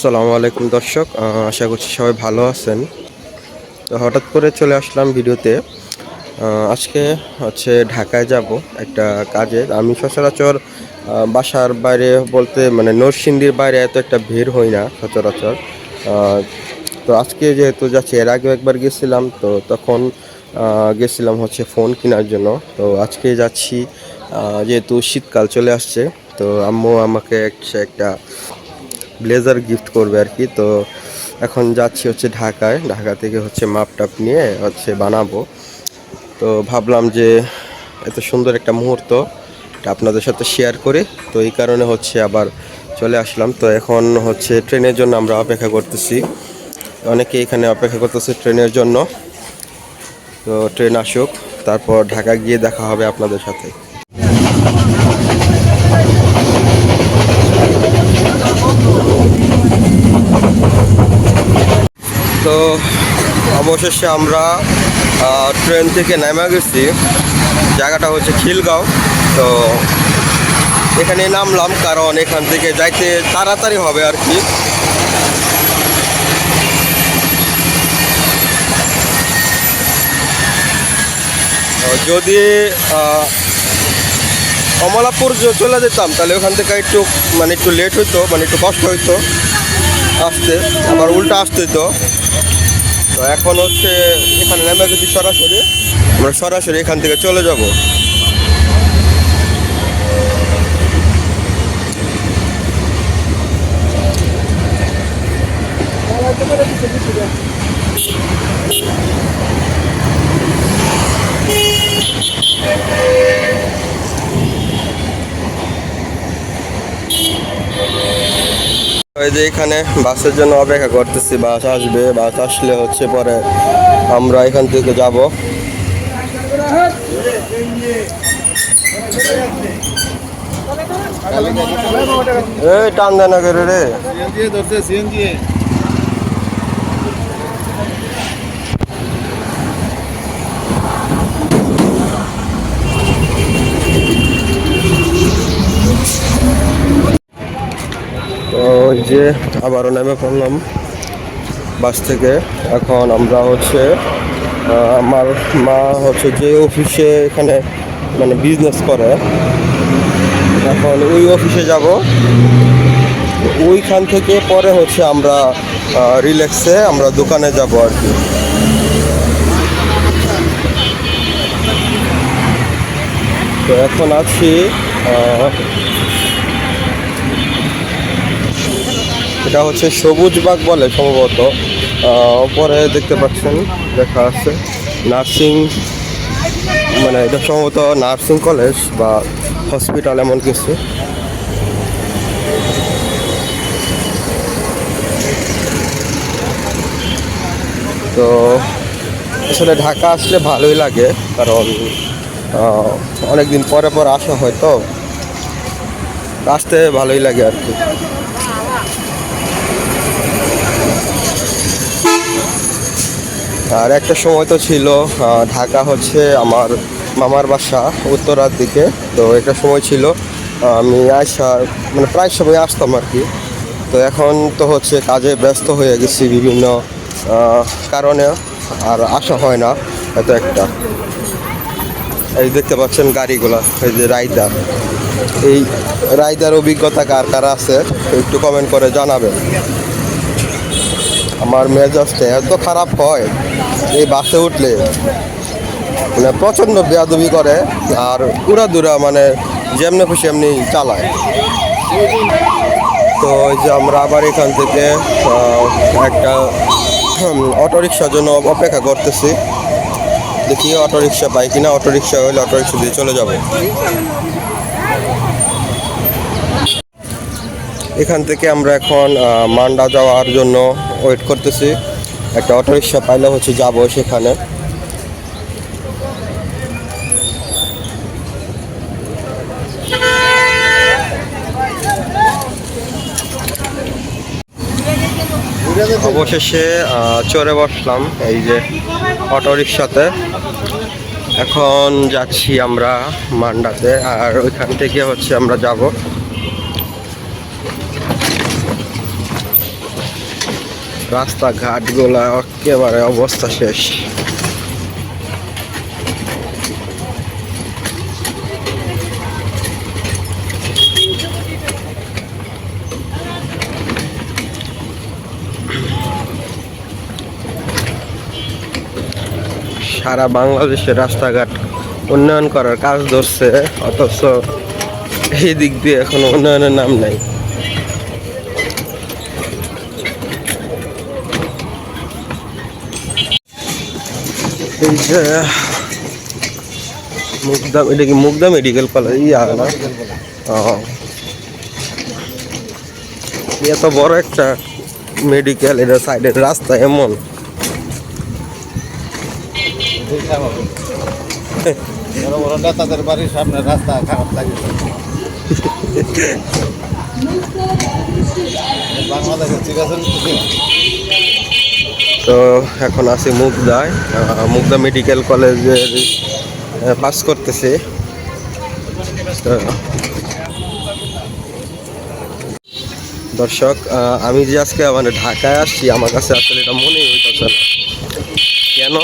আসসালামু আলাইকুম দর্শক আশা করছি সবাই ভালো আছেন। তো হঠাৎ করে চলে আসলাম ভিডিওতে। আজকে হচ্ছে ঢাকায় যাব একটা কাজে। আমি সচরাচর বাসার বাইরে বলতে মানে নরসিংদীর বাইরে এত একটা ভিড় হই না সচরাচর। তো আজকে যেহেতু যাচ্ছি, এর আগেও একবার গেছিলাম, তো তখন গেছিলাম হচ্ছে ফোন কেনার জন্য। তো আজকে যাচ্ছি যেহেতু শীতকাল চলে আসছে, তো আম্মু আমাকে একটা একটা ব্লেজার গিফট করবে আর কি। তো এখন যাচ্ছি হচ্ছে ঢাকায়। ঢাকা থেকে হচ্ছে মাপ টাপ নিয়ে হচ্ছে বানাবো। তো ভাবলাম যে এত সুন্দর একটা মুহূর্ত, এটা আপনাদের সাথে শেয়ার করি। তো এই কারণে হচ্ছে আবার চলে আসলাম। তো এখন হচ্ছে ট্রেনের জন্য আমরা অপেক্ষা করতেছি। অনেকে এখানে অপেক্ষা করতেছে ট্রেনের জন্য। তো ট্রেন আসুক, তারপর ঢাকা গিয়ে দেখা হবে আপনাদের সাথে। তো অবশেষে আমরা ট্রেন থেকে নেমে গেছি। জায়গাটা হচ্ছে খিলগাঁও। তো এখানে নামলাম কারণ এখান থেকে যাইতে তাড়াতাড়ি হবে আর কি। যদি কমলাপুর চলে যেতাম, তাহলে ওখান থেকে একটু মানে একটু লেট হইতো মানে একটু কষ্ট হইতো। আসতে আবার উল্টা আসতে তো। তো এখন হচ্ছে এখানে নেমে গেছি সরাসরি, আমরা সরাসরি এখান থেকে চলে যাব। ওই যে এখানে বাসের জন্য অপেক্ষা করতেছি, বাস আসবে, বাস আসলে হচ্ছে পরে আমরা এখান থেকে যাব। টান দেনা করে রে যে আবারও নেমে পড়লাম বাস থেকে। এখন আমরা হচ্ছে আমার মা হচ্ছে যে অফিসে এখানে মানে বিজনেস করে। এখন ওই অফিসে যাব। ওইখান থেকে পরে হচ্ছে আমরা রিল্যাক্সে আমরা দোকানে যাব আর কি। তো এখন আছি এটা হচ্ছে সবুজ বাগ বলে সম্ভবত। আহ, পরে দেখতে পাচ্ছেন দেখা আছে নার্সিং মানে এটা সম্ভবত নার্সিং কলেজ বা হসপিটাল এমন কিছু। তো আসলে ঢাকা আসলে ভালোই লাগে কারণ অনেক দিন পরে পর আসা হয় তো। আসতে ভালোই লাগে আর কি। আর একটা সময় তো ছিল ঢাকা হচ্ছে আমার মামার বাসা উত্তরার দিকে। তো একটা সময় ছিল, আমি আসা মানে প্রায় সময় আসতাম আর কি। তো এখন তো হচ্ছে কাজে ব্যস্ত হয়ে গেছি বিভিন্ন কারণে আর আসা হয় না এত একটা। এই দেখতে পাচ্ছেন গাড়িগুলা, এই যে রাইদার এই রাইদার অভিজ্ঞতা কার কারা আছে একটু কমেন্ট করে জানাবেন। আমার মেজাজটা এত খারাপ হয় এই বাসে উঠলে মানে প্রচণ্ড বেয়াদবি করে আর উড়াদুরা মানে যেমনি খুশি এমনি চালায়। তো ওই যে আমরা আবার এখান থেকে একটা অটোরিকশার জন্য অপেক্ষা করতেছি। দেখি অটোরিকশা পাই কিনা, অটোরিকশা হলে অটোরিকশা দিয়ে চলে যাব। এখান থেকে আমরা এখন মান্ডা যাওয়ার জন্য ওয়েট করতেছি। একটা অটোরিকশা পাইলে হচ্ছে যাব সেখানে। অবশেষে চড়ে বসলাম এই যে অটোরিকশাতে এখন যাচ্ছি আমরা মান্ডাতে, আর ওইখান থেকে হচ্ছে আমরা যাব। রাস্তাঘাটগুলা একেবারে অবস্থা শেষ। সারা বাংলাদেশের রাস্তাঘাট উন্নয়ন করার কাজ ধরছে, অথচ এই দিক দিয়ে এখনও উন্নয়নের নাম নাই। এই যে, মুগদা এটা কি মুগদা মেডিকেল কলেজ ইয়া না? এত বড় একটা মেডিকেল এটা সাইডের রাস্তা এমন। বড় বাড়ির সামনে রাস্তা খারাপ লাগে বাংলাদেশে চিকিৎসা তো এখন আছি মুগদায় মুগদা মেডিকেল কলেজের পাস করতেছি। দর্শক আমি যে আজকে মানে ঢাকায় আসছি, আমার কাছে আসলে এটা মনেই হইতেছে না। কেন?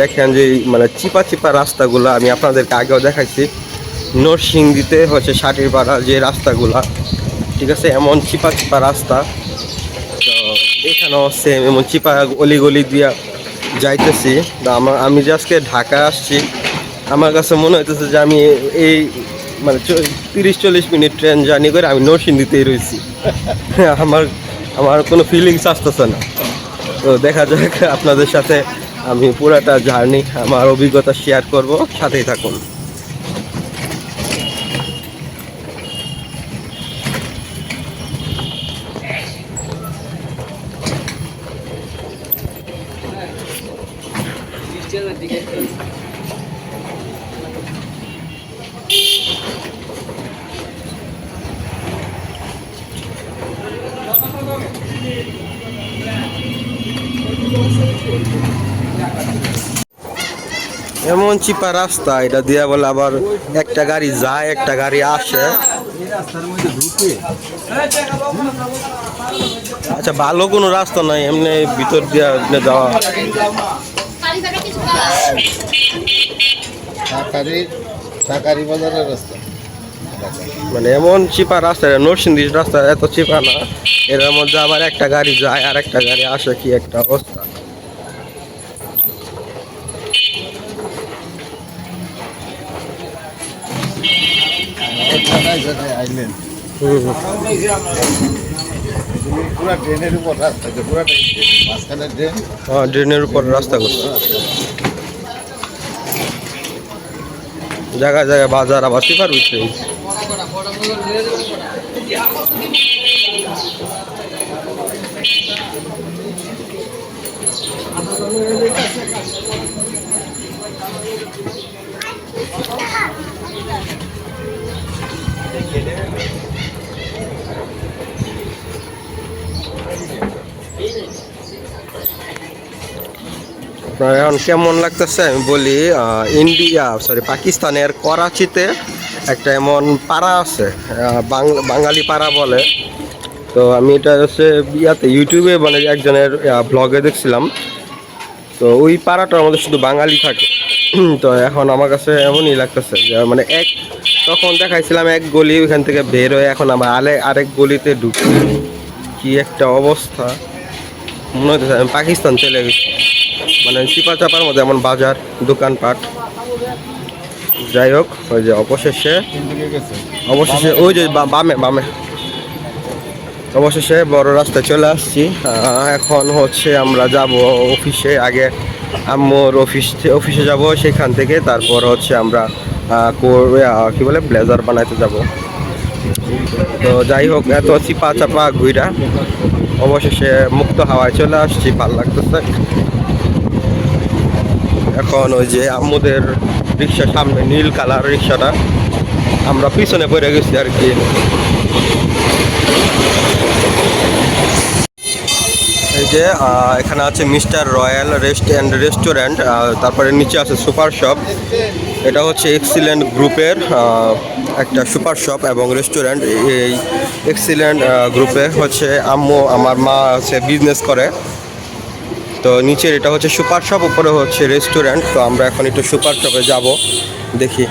দেখেন যে মানে চিপা চিপা রাস্তাগুলো, আমি আপনাদেরকে আগেও দেখাইছি। নরসিংদীতে হচ্ছে ষাটির পাড়া যে রাস্তাগুলা, ঠিক আছে? এমন চিপা চিপা রাস্তা। এখানেও সেম এমন চিপা গলি দিয়া যাইতেছি। আমার আমি যে আজকে ঢাকা আসছি, আমার কাছে মনে হইতেছে যে আমি এই মানে তিরিশ চল্লিশ মিনিট ট্রেন জার্নি করে আমি নরসিংদীতেই রয়েছি আমার আমার কোনো ফিলিংস আসতেছে না। তো দেখা যাক আপনাদের সাথে আমি পুরাটা জার্নি, আমার অভিজ্ঞতা শেয়ার করব। সাথেই থাকুন। এমন চিপা রাস্তা, এটা দিয়া বলে আবার একটা গাড়ি যায়, একটা গাড়ি আসে। আচ্ছা ভালো কোনো রাস্তা নাই, এমনি ভিতর দিয়া যাওয়া। বাজারের রাস্তা। মানে এমন চিপা রাস্তা নরসিংদীর রাস্তা এত চিপা না। এর মধ্যে আবার একটা গাড়ি যায় আর একটা গাড়ি আসে কি একটা অবস্থা। আইলেন। ট্রেনের উপর রাস্তা পুরো মাঝখানে ট্রেন হ্যাঁ ড্রেনের উপর রাস্তা করছে। জায়গায় জায়গায় বাজার আবার সিফার উঠছে এখন কেমন লাগতেছে? আমি বলি ইন্ডিয়া সরি পাকিস্তানের করাচিতে একটা এমন পাড়া আছে বাঙালি পাড়া বলে। তো আমি এটা হচ্ছে ইয়াতে ইউটিউবে মানে একজনের ব্লগে দেখছিলাম। তো ওই পাড়াটার মধ্যে শুধু বাঙালি থাকে। তো এখন আমার কাছে এমনই লাগতেছে মানে এক, তখন দেখাইছিলাম এক গলি, ওইখান থেকে বের হয়ে এখন আমার আলে, আরেক গলিতে ঢুকছি। কি একটা অবস্থা। মনে হচ্ছে আমি পাকিস্তান চলে গেছি। মানে চিপা চাপার মধ্যে এমন বাজার, দোকানপাট। যাই হোক, ওই যে অবশেষে অবশেষে ওই যে বামে বামে। অবশেষে বড় রাস্তায় চলে আসছি। এখন হচ্ছে আমরা যাব অফিসে। আগে আম্মুর অফিস অফিসে যাব, সেখান থেকে তারপর হচ্ছে আমরা কি বলে, ব্লেজার বানাইতে যাব। তো যাই হোক, এত চিপা চাপা ঘুইরা অবশেষে মুক্ত হাওয়ায় চলে আসছি, ভালো লাগতেছে। এখন ওই যে আম্মুদের রিক্সা সামনে নীল কালার রিক্সাটা, আমরা পিছনে পড়ে গেছি আর কি। এই যে এখানে আছে mister royal rest and restaurant তারপরে নিচে আছে সুপার শপ। এটা হচ্ছে এক্সিলেন্ট গ্রুপের একটা সুপার শপ এবং রেস্টুরেন্ট। এই এক্সিলেন্ট গ্রুপে হচ্ছে আম্মু, আমার মা হচ্ছে বিজনেস করে। তো নিচের এটা হচ্ছে সুপার শপ উপরে হচ্ছে রেস্টুরেন্ট। তো আমরা এখন একটু সুপার শপে যাব দেখি।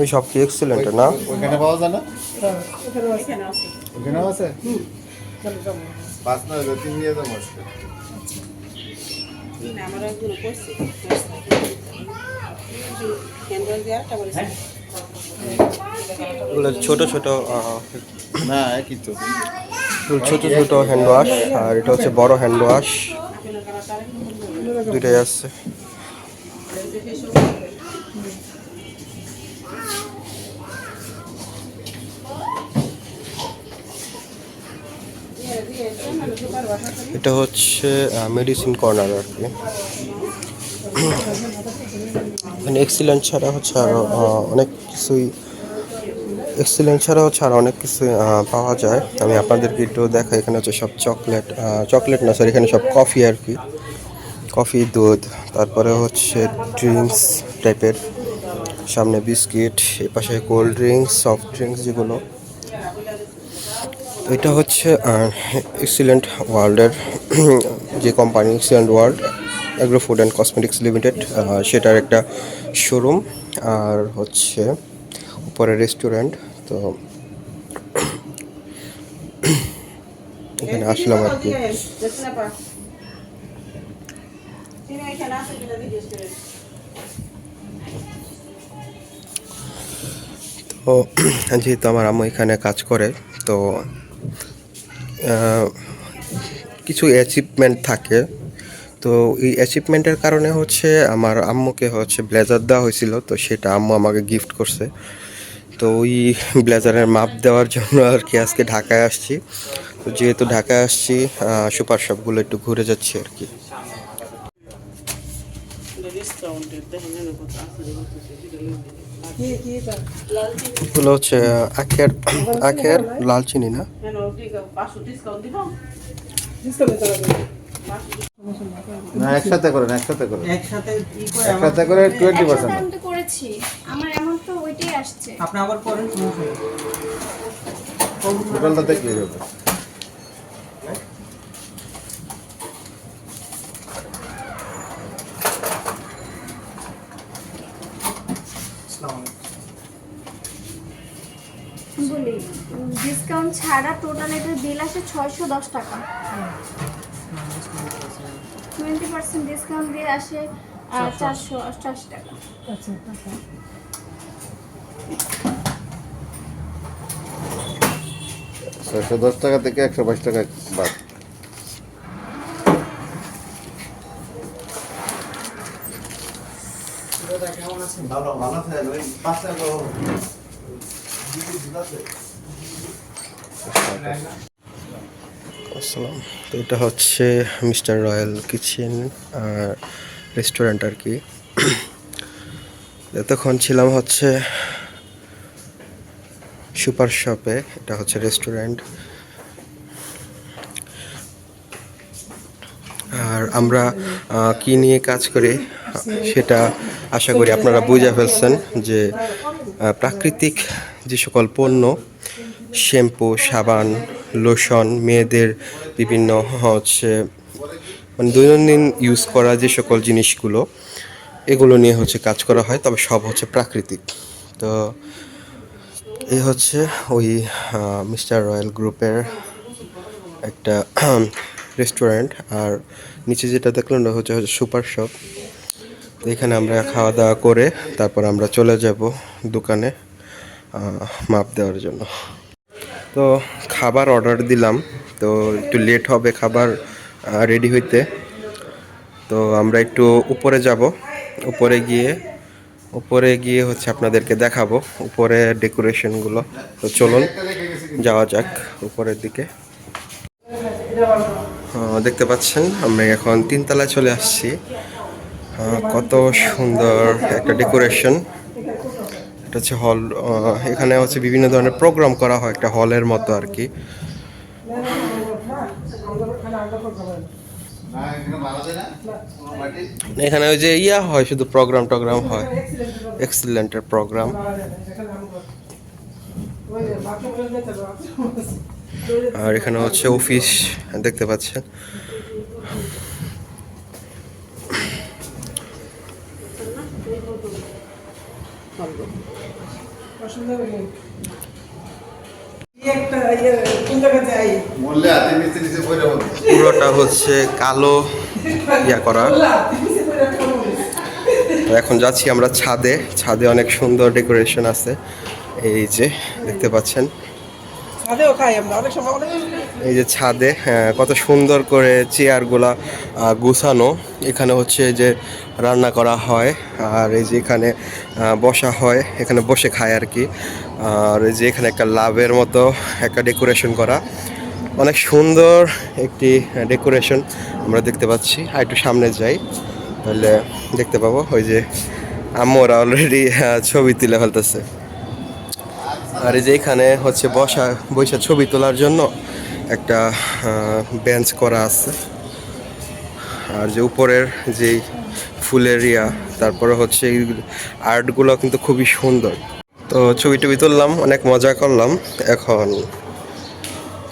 ওই সব কি এক্সিলেন্ট না? ওইখানে পাওয়া যায় না? ওইখানেও আছে। পাঁচ নয় তিন দিয়ে যাব আজকে আমার একগুলো করছি এগুলো ছোট ছোট না একই তো। ছোট ছোট হ্যান্ড ওয়াশ আর এটা হচ্ছে বড় হ্যান্ড ওয়াশ দুইটাই আছে। এটা হচ্ছে মেডিসিন কর্নার আর কি। মানে এক্সিলেন্ট ছাড়া হচ্ছে আরও অনেক কিছুই এক্সিলেন্ট ছাড়া হচ্ছে আর অনেক কিছু পাওয়া যায়। আমি আপনাদেরকে একটু দেখাই, এখানে হচ্ছে সব চকলেট চকলেট না স্যার এখানে সব কফি আর কি। কফি দুধ, তারপরে হচ্ছে ড্রিঙ্কস টাইপের সামনে বিস্কিট এ পাশে কোল্ড ড্রিঙ্কস সফট ড্রিঙ্কস যেগুলো। এটা হচ্ছে এক্সিলেন্ট ওয়ার্ল্ডের যে company excellent world agro food and cosmetics limited সেটার একটা শোরুম আর হচ্ছে উপরে রেস্টুরেন্ট তো এখানে আসলাম আর কি। তো, যেহেতু আমার আম্মু এখানে কাজ করে, তো কিছু অ্যাচিভমেন্ট থাকে। তো এই অ্যাচিভমেন্টের কারণে হচ্ছে আমার আম্মুকে হচ্ছে ব্লেজার দেওয়া হয়েছিল, তো সেটা আম্মু আমাকে গিফট করছে। তো ওই ব্লেজারের মাপ দেওয়ার জন্য আর কি আজকে ঢাকায় আসছি। তো যেহেতু ঢাকায় আসছি সুপার শপগুলো একটু ঘুরে যাচ্ছি আর কি। এগুলো হচ্ছে আখের আখের লাল চিনি না? না একসাথে করেন একসাথে করেন। একসাথে করে একসাথে করে টোয়েন্টি পার্সেন্ট আমি তো করেছি। আমার এমন তো ওইটাই আসছে। আপনি আবার করেন টোটালটা দেখলে যাবে বলি ডিসকাউন্ট ছাড়া টোটাল এটার বিল আসে ছয়শো দশ টাকা। টোয়েন্টি পার্সেন্ট ডিসকাউন্ট দিয়ে আসে চারশো। অষ্টআশি টাকা। ছয়শো দশ টাকা থেকে একশো বাইশ টাকা বাদ। ভালো ভালো থাকেন ওই পাঁচ টাকা আসসালাম। তো এটা হচ্ছে মিস্টার রয়্যাল কিচেন আর রেস্টুরেন্ট আর কি। এতক্ষণ ছিলাম হচ্ছে সুপার শপে, এটা হচ্ছে রেস্টুরেন্ট। আর আমরা কি নিয়ে কাজ করি, সেটা আশা করি আপনারা বুঝে ফেলছেন যে প্রাকৃতিক যে সকল পণ্য, শ্যাম্পু, সাবান, লোশন, মেয়েদের বিভিন্ন হচ্ছে মানে দৈনন্দিন ইউজ করা যে সকল জিনিসগুলো, এগুলো নিয়ে হচ্ছে কাজ করা হয়, তবে সব হচ্ছে প্রাকৃতিক। তো এই হচ্ছে ওই মিস্টার রয়্যাল গ্রুপের একটা রেস্টুরেন্ট আর নিচে যেটা দেখলেন ওটা হচ্ছে হচ্ছে সুপার শপ। এখানে আমরা খাওয়া দাওয়া করে তারপর আমরা চলে যাব দোকানে। মাপ দেওয়ার জন্য। তো খাবার অর্ডার দিলাম। তো একটু লেট হবে খাবার রেডি হইতে। তো আমরা একটু উপরে যাব। উপরে গিয়ে উপরে গিয়ে হচ্ছে আপনাদেরকে দেখাবো উপরে ডেকোরেশনগুলো তো চলুন, যাওয়া যাক উপরের দিকে। দেখতে পাচ্ছেন, আমরা এখন তিনতলায় চলে আসছি। কত সুন্দর একটা ডেকোরেশন এটা হচ্ছে হল এখানে হচ্ছে বিভিন্ন ধরনের প্রোগ্রাম করা হয় একটা হলের মতো আর কি। এখানে ওই যে ইয়া হয়, শুধু প্রোগ্রাম টোগ্রাম হয়। এক্সিলেন্টের প্রোগ্রাম আর এখানে হচ্ছে অফিস দেখতে পাচ্ছেন একটা ইয়ে কোন জায়গায় যাই মূল্যে হাতে নিচে নিচে পড়ে বলতে পুরোটা হচ্ছে কালো ইয়া করা। এখন যাচ্ছি আমরা ছাদে। ছাদে অনেক সুন্দর ডেকোরেশন আছে। এই যে, দেখতে পাচ্ছেন। এই যে ছাদে হ্যাঁ, কত সুন্দর করে চেয়ারগুলা গুছানো। এখানে হচ্ছে যে রান্না করা হয় আর এই যে এখানে বসা হয় এখানে বসে খায় আর কি। আর এই যে এখানে একটা লাভের মতো একটা ডেকোরেশন করা। অনেক সুন্দর একটি ডেকোরেশন আমরা দেখতে পাচ্ছি। আর একটু সামনে যাই তাহলে দেখতে পাবো। ওই যে আম্মুরা অলরেডি ছবি তুলে ফেলতেছে। আর এই যে এখানে হচ্ছে বসা বৈশা ছবি তোলার জন্য একটা বেঞ্চ করা আছে। আর যে উপরের যে ফুলের ইয়া, তারপরে হচ্ছে আর্টগুলো কিন্তু খুবই সুন্দর। তো ছবি টবি তুললাম, অনেক মজা করলাম। এখন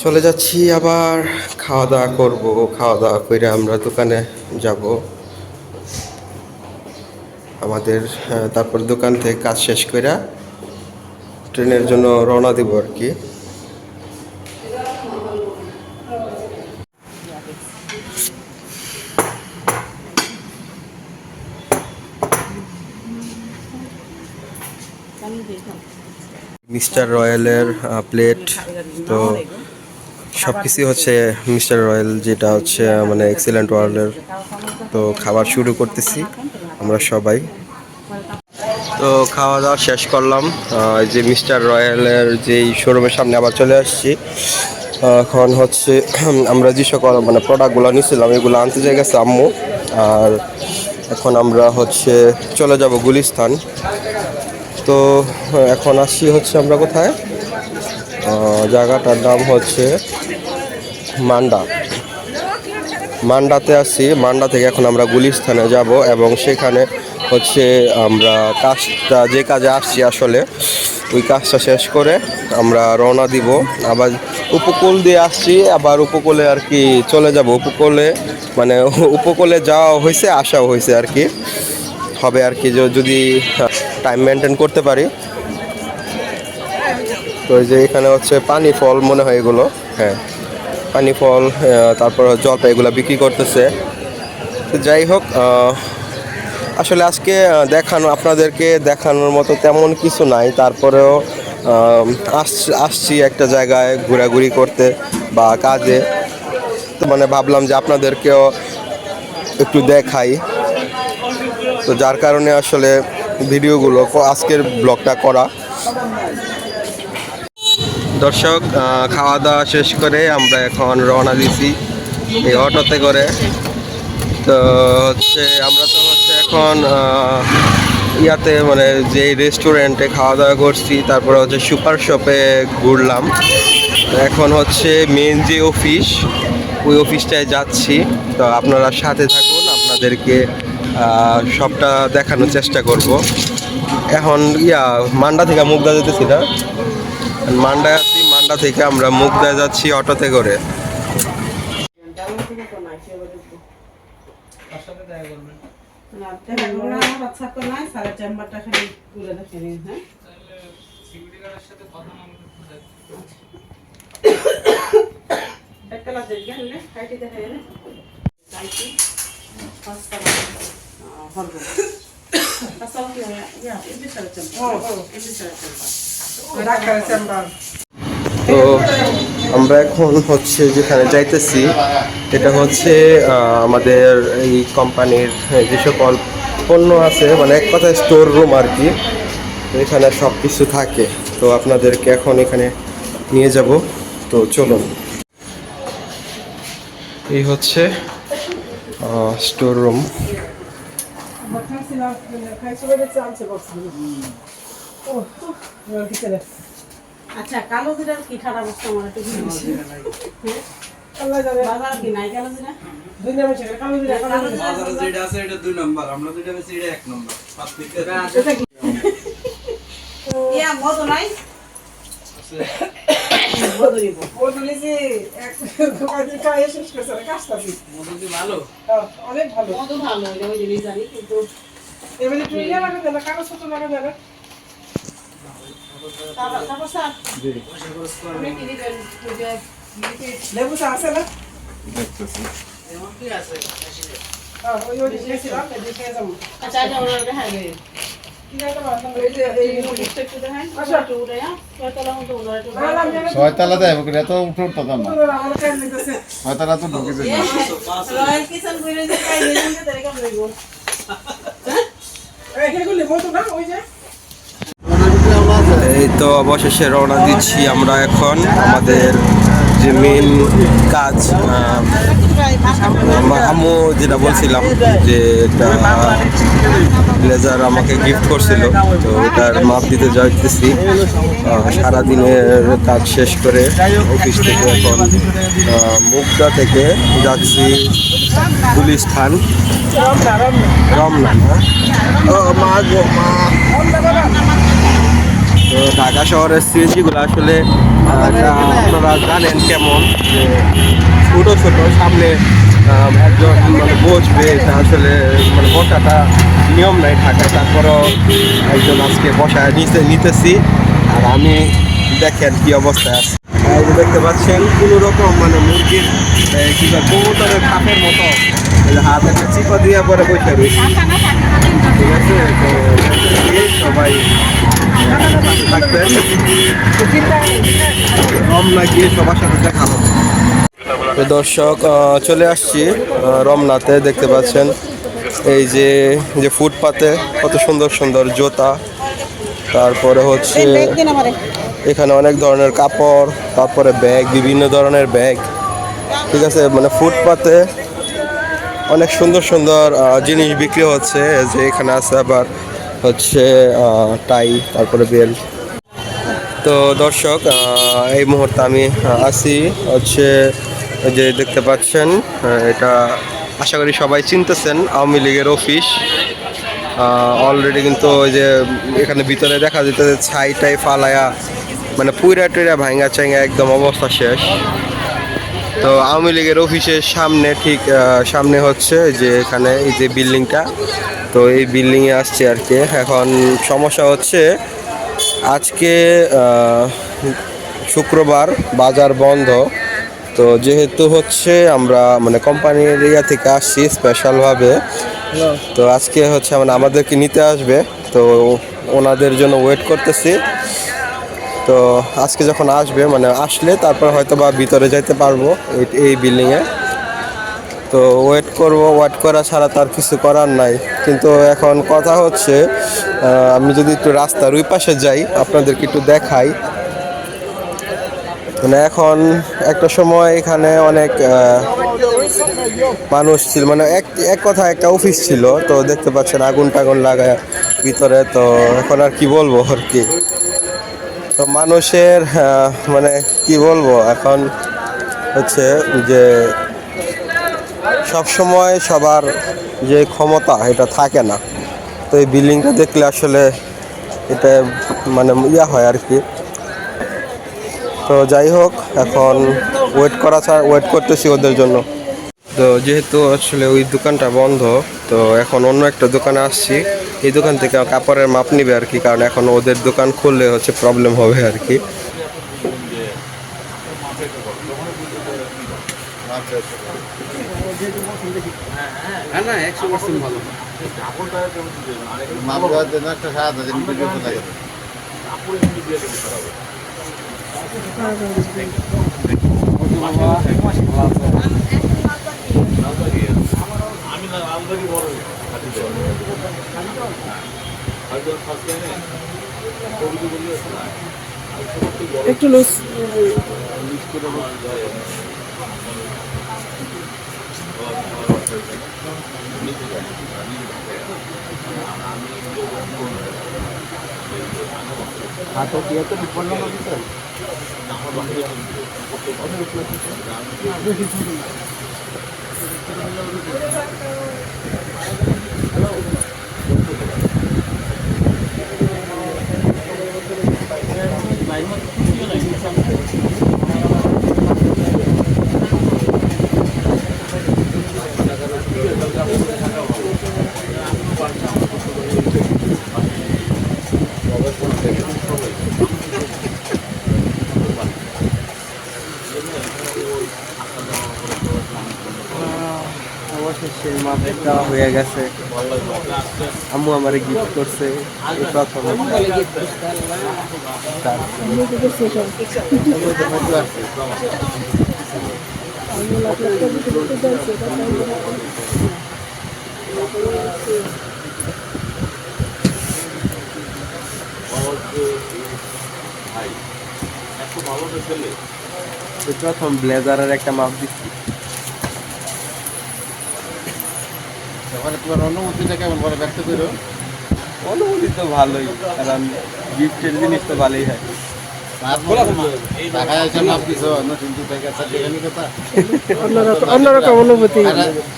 চলে যাচ্ছি, আবার খাওয়া দাওয়া করব। খাওয়া দাওয়া করে আমরা দোকানে যাব। আমাদের তারপর দোকান থেকে কাজ শেষ করে ট্রেনের জন্য রওনা দিব আর কি। মিস্টার রয়্যালের প্লেট তো সব কিছুই হচ্ছে মিস্টার রয়্যাল যেটা হচ্ছে মানে এক্সিলেন্ট ওয়ার্ল্ডের তো খাবার শুরু করতেছি আমরা সবাই। তো খাওয়া দাওয়া শেষ করলাম। যে মিস্টার রয়্যালের যেই শোরুমের সামনে আবার চলে আসছি। এখন হচ্ছে আমরা যে সকল মানে প্রোডাক্টগুলো নিয়েছিলাম এগুলো আনতে যাই গেছে আম্মু। আর এখন আমরা হচ্ছে চলে যাব গুলিস্তান। তো এখন আসছি হচ্ছে আমরা কোথায়? জায়গাটার নাম হচ্ছে মান্ডা। মান্ডাতে আসছি। মান্ডা থেকে এখন আমরা গুলিস্থানে যাব এবং সেখানে হচ্ছে আমরা কাজটা, যে কাজে আসছি আসলে, ওই কাজটা শেষ করে আমরা রওনা দিব। আবার উপকূল দিয়ে আসছি, আবার উপকূলে আর কি চলে যাব। উপকূলে মানে উপকূলে যাওয়া হয়েছে, আসাও হয়েছে আর কি। হবে আর কি যদি টাইম মেনটেন করতে পারি। তো যে এখানে হচ্ছে পানি ফল মনে হয় এগুলো হ্যাঁ। পানি ফল তারপর জলপাই এগুলো বিক্রি করতেছে। যাই হোক আসলে আজকে দেখানো, আপনাদেরকে দেখানোর মতো তেমন কিছু নাই। তারপরেও আসছি একটা জায়গায় ঘোরাঘুরি করতে বা কাজে। মানে ভাবলাম যে আপনাদেরকেও একটু দেখাই। তো যার কারণে আসলে ভিডিওগুলো আজকের ব্লগটা করা। দর্শক খাওয়া দাওয়া শেষ করে আমরা এখন রওনা দিছি এই অটোতে করে। তো হচ্ছে আমরা তো এখন ইয়াতে মানে যে রেস্টুরেন্টে খাওয়া দাওয়া করছি, তারপরে হচ্ছে সুপার শপে ঘুরলাম। এখন হচ্ছে মেন যে অফিস ওই অফিসটায় যাচ্ছি। তো আপনারা সাথে থাকুন, আপনাদেরকে সবটা দেখানোর চেষ্টা করব। এখন, ইয়া, মান্ডা থেকে মুগদা যেতেছি না? মান্ডা আছি, মান্ডা থেকে আমরা মুগদা যাচ্ছি অটোতে করে। না দেখা করব না আমার বাচ্চা তো নাই সারা চেম্বারটা খালি ঘুরে দেখে নিন হ্যাঁ? একটা লাজে গেল নে হাইটি দেখা গেলে সাইটি পাঁচটা হরব পাঁচটা কি হয় ইয়া এমনি সারা চেম্বার। এমনি সারা চেম্বার। ডাক্তারের চেম্বার। তো আমরা এখন হচ্ছে যেখানে যাইতেছি, এটা হচ্ছে আমাদের এই কোম্পানির যে সকল পণ্য আছে মানে এক কথায় স্টোর রুম আর কি এখানে সব কিছু থাকে। তো আপনাদেরকে এখন এখানে নিয়ে যাব। তো চলুন। এই হচ্ছে স্টোর রুম ও আচ্ছা কালো জিরার কি খারাপ অবস্থা আমার একটু বাজার কি নাই কালো জিরা? অনেক ভালো। ভালো জিনিস জানি কিন্তু এবারে ইয়ে লাগা লেবু চা আছে না এমন কি আছে হ্যাঁ ওই ওই দিয়েছিলাম এই খেয়ে যাবো আচ্ছা এটা ওরা দেখা গেছে কি জানো এই যে এই মুখটা একটু দেখেন আচ্ছা। একটু উঠে হ্যাঁ কয়তলা মতো ওনারা একটু না, না, আমি জানি- ছয়তলা দেয় এত উঠে উঠতাম না আমার কেন নিতেছে ছয়তলা তো ঢুকেছে রয়্যাল কিচেন কইরে যে কাই দিলেন যে তারে কেমন লাগবে এখানে গুলি মতো না ওই যে এই তো অবশেষে রওনা দিচ্ছি আমরা এখন আমাদের যে মেন কাজ আমার যেটা বলছিলাম যে এটা ব্লেজার আমাকে গিফট করছিল, তো ওটার মাপ দিতে যাইতেছি সারাদিনের কাজ শেষ করে অফিস থেকে এখন মুগদা থেকে যাচ্ছি গুলিস্থান, রমনা? ও, মা গো, মা ঢাকা শহরের সিএনজিগুলো আসলে আপনারা জানেন কেমন যে ছোট ছোট সামনে একজন মানে বসবে, এটা আসলে মানে বসাটা নিয়ম নাই ঢাকায়। তারপরও একজন আজকে বসায় নিতে, নিতেছি। আর আমি দেখেন কি অবস্থায় আছে। দেখতে পাচ্ছেন, কোনো রকম মানে মুরগির এই কি বলে কবুতরের খাপের মতো হাত একটা চিপা দিয়ে পরে বসে রয়েছে। ঠিক আছে? তো সবাই থাকবেন। রমনা গিয়ে সবার সাথে দেখা হবে। তো দর্শক চলে আসছি রমনাতে দেখতে পাচ্ছেন। এই যে যে ফুটপাতে কত সুন্দর সুন্দর জুতা তারপরে হচ্ছে এখানে অনেক ধরনের কাপড় তারপরে ব্যাগ বিভিন্ন ধরনের ব্যাগ। ঠিক আছে? মানে ফুটপাতে অনেক সুন্দর সুন্দর জিনিস বিক্রি হচ্ছে। যে এখানে আছে আবার হচ্ছে টাই, তারপরে বেল। তো দর্শক এই মুহূর্তে আমি আছি হচ্ছে যে দেখতে পাচ্ছেন এটা আশা করি সবাই চিনতেছেন, আওয়ামী লীগের অফিস। অলরেডি কিন্তু ওই যে এখানে ভিতরে দেখা যেতেছে ছাই টাই ফালায়া মানে পুইরা টুইরা ভাঙ্গা চাঙ্গা একদম অবস্থা শেষ। তো আওয়ামী লীগের অফিসের সামনে ঠিক সামনে হচ্ছে যে এখানে এই যে বিল্ডিংটা। তো এই বিল্ডিংয়ে আসছে আর কি। এখন সমস্যা হচ্ছে আজকে শুক্রবার বাজার বন্ধ। তো যেহেতু হচ্ছে আমরা মানে কোম্পানির ইয়া থেকে আসছি স্পেশালভাবে তো আজকে হচ্ছে মানে আমাদেরকে নিতে আসবে। তো ওনাদের জন্য ওয়েট করতেছি। তো আজকে যখন আসবে মানে আসলে তারপর হয়তো বা ভিতরে যাইতে পারব এই- বিল্ডিংয়ে তো ওয়েট করব ওয়েট করা ছাড়া তার কিছু করার নাই। কিন্তু এখন কথা হচ্ছে আমি যদি একটু রাস্তার ওই পাশে যাই, আপনাদেরকে একটু দেখাই। মানে এখন একটা সময় এখানে অনেক মানুষ ছিল মানে এক এক কথা একটা অফিস ছিল, তো দেখতে পাচ্ছেন আগুন টাগুন লাগায় ভিতরে, তো এখন আর কি বলব আর কি। তো মানুষের মানে কি বলব, এখন হচ্ছে যে সব সময় সবার যে ক্ষমতা এটা থাকে না। তো এই বিল্ডিংটা দেখলে আসলে এটা মানে ইয়া হয় আর কি। তো যাই হোক, এখন ওয়েট করা ছাড়া ওয়েট করতেছি ওদের জন্য। তো যেহেতু আসলে ওই দোকানটা বন্ধ তো এখন অন্য একটা দোকানে আসছি। এই দোকান থেকে কাপড়ের মাপ নিবে আর কি কারণ এখন ওদের দোকান খুললে হচ্ছে প্রবলেম হবে আর কি। হ্যাঁ না একশো পার্সেন্ট ভালো মাপ দেওয়ার জন্য একটা সাত হাজার ভিডিও লাগে একটু লুজ অবশেষে মাপের Thank you. দেওয়া হয়ে গেছে। আম্মু আমারে গিফট করছে। এই প্রথম ব্লেজারের একটা মাপ দিচ্ছি। ওখানে তোমার অনুমতিটা কেমন? করে ব্যক্ত করো। অনুভূতি তো ভালোই কারণ গিফটের জিনিস তো ভালোই হয়। ঢাকায় এসে মাপ দিছো নতুন দু থেকে সেখানে কথা। অন্যরকম অন্যরকম অনুভূতি।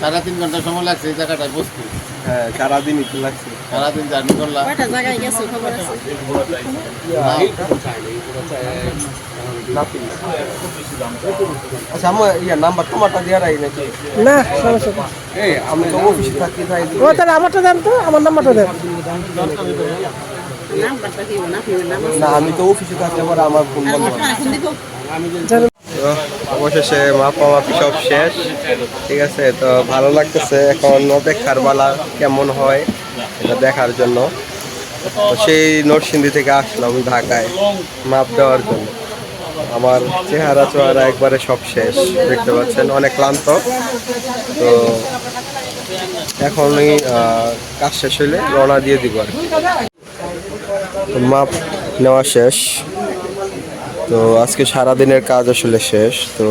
সারা- ঘণ্টা সময় লাগছে এই জায়গাটায় বসতে। হ্যাঁ সারাদিনই তো লাগছে। সারাদিন জার্নি করলাম। আচ্ছা আমার ইয়া নাম্বার তোমারটা দেওয়া রাই নাকি? না সমস্যা এই আমি তো অফিসে থাকি তাই ও তাহলে আমারটা দেন তো আমার নাম্বারটা দেন। না আমি তো অফিসে থাকি আবার আমার ফোন বন্ধ অবশেষে মাপা মাপি সব শেষ। ঠিক আছে তো ভালো লাগতেছে এখন অপেক্ষার বেলা কেমন হয় এটা দেখার জন্য। সেই নরসিংদী থেকে আসলাম ঢাকায় মাপ দেওয়ার জন্য। আমার চেহারা চোহারা একবারে সব শেষ, দেখতে পাচ্ছেন, অনেক ক্লান্ত। তো এখনই কাজ শেষ হলে রওনা দিয়ে দিব আর মাপ নেওয়া শেষ। তো আজকে সারাদিনের কাজ আসলে শেষ, তো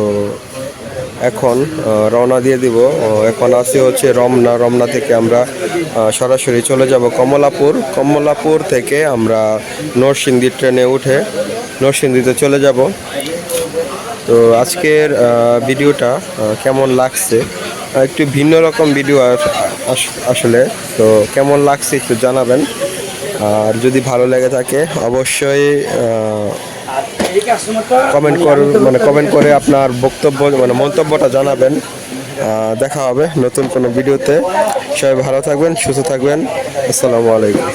এখন রওনা দিয়ে দিব। এখন আসি হচ্ছে রমনা। রমনা থেকে আমরা সরাসরি চলে যাব কমলাপুর। কমলাপুর থেকে আমরা নরসিংদী ট্রেনে উঠে নরসিংদীতে চলে যাব। তো আজকের ভিডিওটা কেমন লাগছে? একটু ভিন্ন রকম ভিডিও আস- আস- আসলে। তো কেমন লাগছে একটু জানাবেন। আর যদি ভালো লেগে থাকে, অবশ্যই কমেন্ট কর মানে কমেন্ট করে আপনার বক্তব্য মানে মন্তব্যটা জানাবেন। দেখা হবে নতুন কোনো ভিডিওতে। সবাই ভালো থাকবেন, সুস্থ থাকবেন। আসসালামু আলাইকুম।